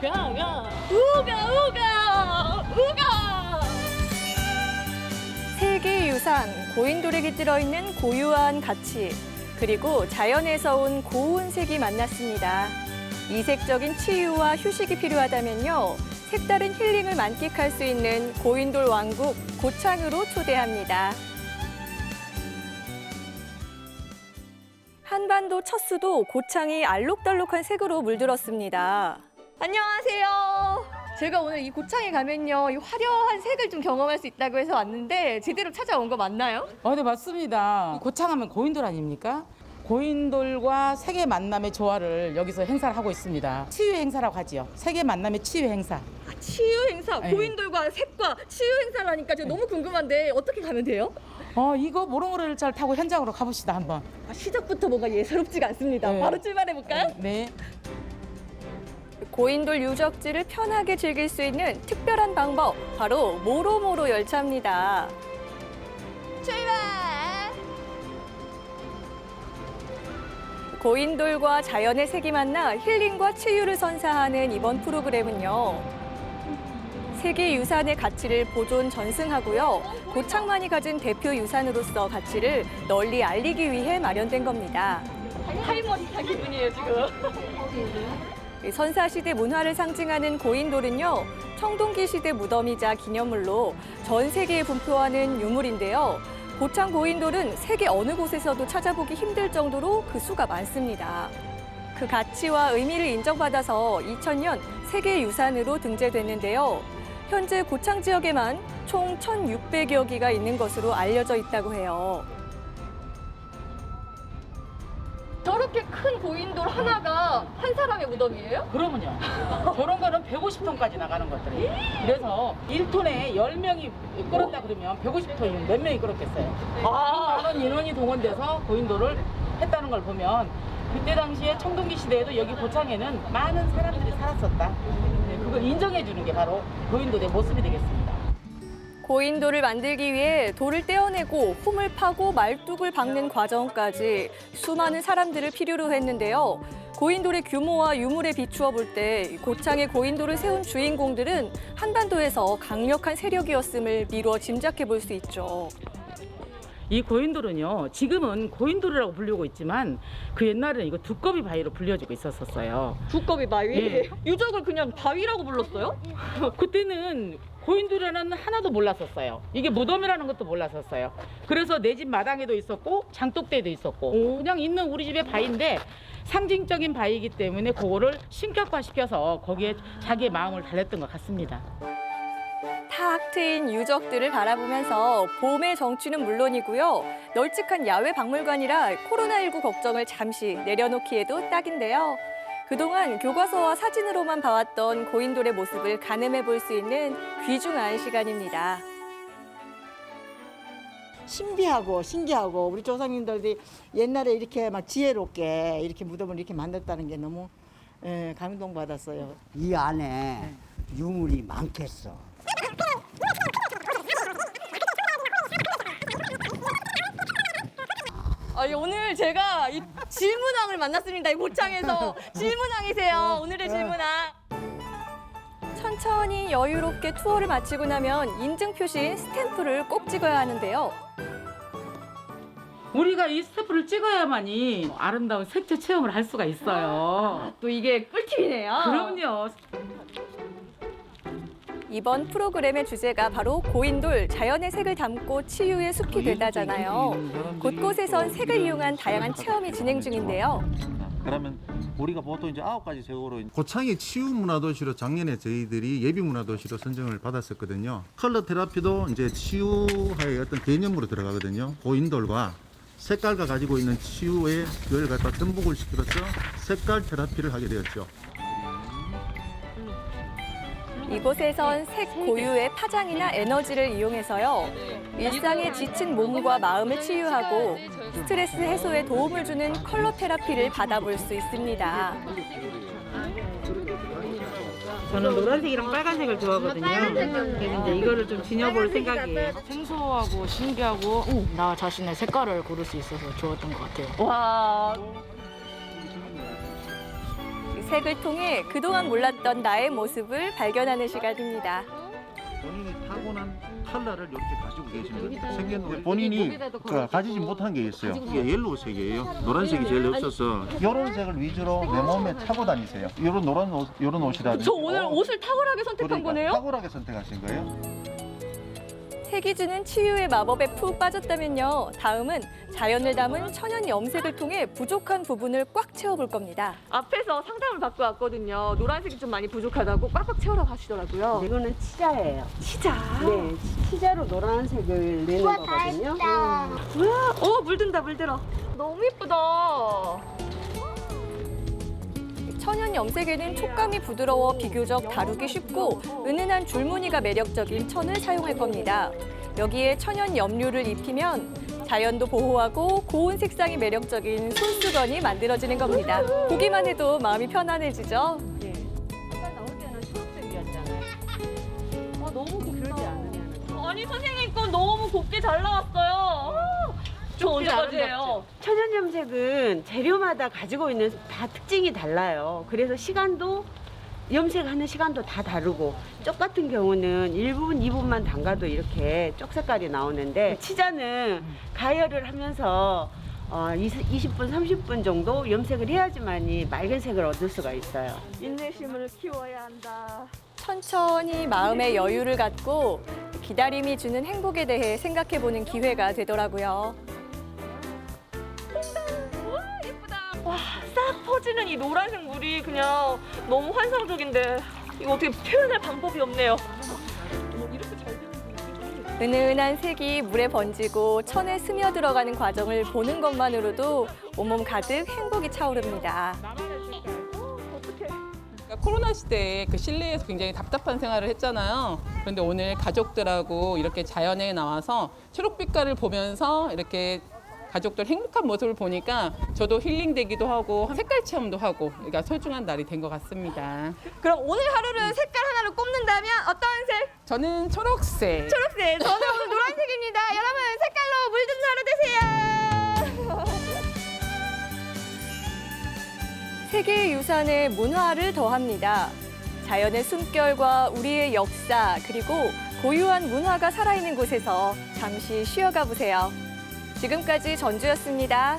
가가 우가 우가 우가 세계유산 고인돌에 깃들어 있는 고유한 가치 그리고 자연에서 온 고운 색이 만났습니다. 이색적인 치유와 휴식이 필요하다면요. 색다른 힐링을 만끽할 수 있는 고인돌 왕국 고창으로 초대합니다. 한반도 첫 수도 고창이 알록달록한 색으로 물들었습니다. 안녕하세요. 제가 오늘 이 고창에 가면요, 이 화려한 색을 좀 경험할 수 있다고 해서 왔는데 제대로 찾아온 거 맞나요? 어, 네, 맞습니다. 고창하면 고인돌 아닙니까? 고인돌과 세계 만남의 조화를 여기서 행사를 하고 있습니다. 치유 행사라고 하지요. 세계 만남의 치유 행사. 치유 행사, 네. 고인돌과 색과 치유 행사라니까 제가 너무 궁금한데 어떻게 가면 돼요? 어, 이거 모롱오를 잘 타고 현장으로 가봅시다, 한번. 아, 시작부터 뭔가 예사롭지가 않습니다. 네. 바로 출발해 볼까요? 네. 고인돌 유적지를 편하게 즐길 수 있는 특별한 방법, 바로 모로모로 열차입니다. 출발! 고인돌과 자연의 색이 만나 힐링과 치유를 선사하는 이번 프로그램은요. 세계 유산의 가치를 보존 전승하고요. 고창만이 가진 대표 유산으로서 가치를 널리 알리기 위해 마련된 겁니다. 할머니 타 기분이에요, 지금. 이 선사시대 문화를 상징하는 고인돌은요, 청동기 시대 무덤이자 기념물로 전 세계에 분포하는 유물인데요. 고창 고인돌은 세계 어느 곳에서도 찾아보기 힘들 정도로 그 수가 많습니다. 그 가치와 의미를 인정받아서 2000년 세계유산으로 등재됐는데요. 현재 고창 지역에만 총 1,600여 기가 있는 것으로 알려져 있다고 해요. 저렇게 큰 고인돌 하나가 한 사람의 무덤이에요? 그러면요. 저런 거는 150톤까지 나가는 것들이. 그래서 1톤에 10명이 끌었다 그러면 150톤이면 몇 명이 끌었겠어요. 아, 많은 인원이 동원돼서 고인돌을 했다는 걸 보면 그때 당시에 청동기 시대에도 여기 고창에는 많은 사람들이 살았었다. 네, 그걸 인정해 주는 게 바로 고인돌의 모습이 되겠습니다. 고인돌을 만들기 위해 돌을 떼어내고 홈을 파고 말뚝을 박는 과정까지 수많은 사람들을 필요로 했는데요. 고인돌의 규모와 유물에 비추어 볼 때 고창의 고인돌을 세운 주인공들은 한반도에서 강력한 세력이었음을 미루어 짐작해 볼 수 있죠. 이 고인돌은요, 지금은 고인돌이라고 부르고 있지만 그 옛날에는 이거 두꺼비 바위로 불려지고 있었었어요. 두꺼비 바위? 예. 유적을 그냥 바위라고 불렀어요? 그때는 고인돌이라는 하나도 몰랐었어요. 이게 무덤이라는 것도 몰랐었어요. 그래서 내 집 마당에도 있었고 장독대도 있었고 그냥 있는 우리 집의 바위인데 상징적인 바위이기 때문에 그거를 신격화시켜서 거기에 자기의 마음을 달랬던 것 같습니다. 탁 트인 유적들을 바라보면서 봄의 정취는 물론이고요. 널찍한 야외 박물관이라 코로나19 걱정을 잠시 내려놓기에도 딱인데요. 그동안 교과서와 사진으로만 봐왔던 고인돌의 모습을 가늠해 볼 수 있는 귀중한 시간입니다. 신비하고 신기하고 우리 조상님들이 옛날에 이렇게 막 지혜롭게 이렇게 무덤을 이렇게 만들었다는 게 너무 예, 감동 받았어요. 이 안에 유물이 많겠어. 아, 오늘 제가 이 질문왕을 만났습니다. 이 고창에서 질문왕이세요. 오늘의 질문왕. 천천히 여유롭게 투어를 마치고 나면 인증 표시인 스탬프를 꼭 찍어야 하는데요. 우리가 이 스태프를 찍어야만이 아름다운 색채 체험을 할 수가 있어요. 또 이게 꿀팁이네요. 그럼요. 이번 프로그램의 주제가 바로 고인돌 자연의 색을 담고 치유의 숲이 되다잖아요. 곳곳에선 색을 이용한 다양한 체험이 진행 중인데요. 그러면 우리가 보통 이제 아홉 가지 세월로 고창이 치유 문화 도시로 작년에 저희들이 예비 문화 도시로 선정을 받았었거든요. 컬러 테라피도 이제 치유의 어떤 개념으로 들어가거든요. 고인돌과 색깔과 가지고 있는 치유의 걸 갖다 전복을 시켜서 색깔 테라피를 하게 되었죠. 이곳에선 색 고유의 파장이나 에너지를 이용해서요. 일상에 지친 몸과 마음을 치유하고 스트레스 해소에 도움을 주는 컬러 테라피를 받아볼 수 있습니다. 저는 노란색이랑 빨간색을 좋아하거든요. 그래서 이제 이거를 좀 지녀볼 생각이에요. 생소하고 신기하고 나 자신의 색깔을 고를 수 있어서 좋았던 것 같아요. 와. 색을 통해 그동안 몰랐던 나의 모습을 발견하는 시간입니다. 본인이 타고난 컬러를 이렇게 가지고 계십니다. 생겼는데 본인이 그 가지지 못한 게 있어요. 이게 옐로우색이에요. 노란색이 제일 없어서 이런 색을 위주로 내 몸에 차고 다니세요. 이런 노란 옷, 이런 옷이라든지. 저 오늘 옷을 탁월하게 선택한 그러니까 거네요? 탁월하게 선택하신 거예요. 색이 주는 치유의 마법에 푹 빠졌다면요. 다음은 자연을 담은 천연 염색을 통해 부족한 부분을 꽉 채워볼 겁니다. 앞에서 상담을 받고 왔거든요. 노란색이 좀 많이 부족하다고 꽉꽉 채우라고 하시더라고요. 이거는 치자예요. 치자. 네, 치자로 노란색을 내는 거거든요. 어, 물든다, 물들어. 너무 예쁘다. 천연 염색에는 촉감이 부드러워 비교적 다루기 쉽고 은은한 줄무늬가 매력적인 천을 사용할 겁니다. 여기에 천연 염료를 입히면 자연도 보호하고 고운 색상이 매력적인 손수건이 만들어지는 겁니다. 보기만 해도 마음이 편안해지죠? 아까 나올 때는 초록색이었잖아요. 어, 너무 곱지 않으면. 아니, 선생님 건 너무 곱게 잘 나왔어요. 저 언제까지 해요? 천연 염색은 재료마다 가지고 있는 다 특징이 달라요. 그래서 시간도 염색하는 시간도 다 다르고 쪽 같은 경우는 1분, 2분만 담가도 이렇게 쪽 색깔이 나오는데 치자는 가열을 하면서 어, 20, 분 30분 정도 염색을 해야지만이 맑은 색을 얻을 수가 있어요. 인내심을 키워야 한다. 천천히 마음의 여유를 갖고 기다림이 주는 행복에 대해 생각해보는 기회가 되더라고요. 와, 싹 퍼지는 이 노란색 물이 그냥 너무 환상적인데 이거 어떻게 표현할 방법이 없네요. 은은한 색이 물에 번지고 천에 스며들어가는 과정을 보는 것만으로도 온몸 가득 행복이 차오릅니다. 그러니까 코로나 시대에 그 실내에서 굉장히 답답한 생활을 했잖아요. 그런데 오늘 가족들하고 이렇게 자연에 나와서 초록빛깔을 보면서 이렇게 가족들 행복한 모습을 보니까 저도 힐링되기도 하고 색깔 체험도 하고 그러니까 소중한 날이 된 것 같습니다. 그럼 오늘 하루는 색깔 하나를 꼽는다면 어떤 색? 저는 초록색. 초록색. 저는 오늘 노란색입니다. 여러분 색깔로 물든 하루 되세요. 세계의 유산에 문화를 더합니다. 자연의 숨결과 우리의 역사 그리고 고유한 문화가 살아있는 곳에서 잠시 쉬어가 보세요. 지금까지 전주였습니다.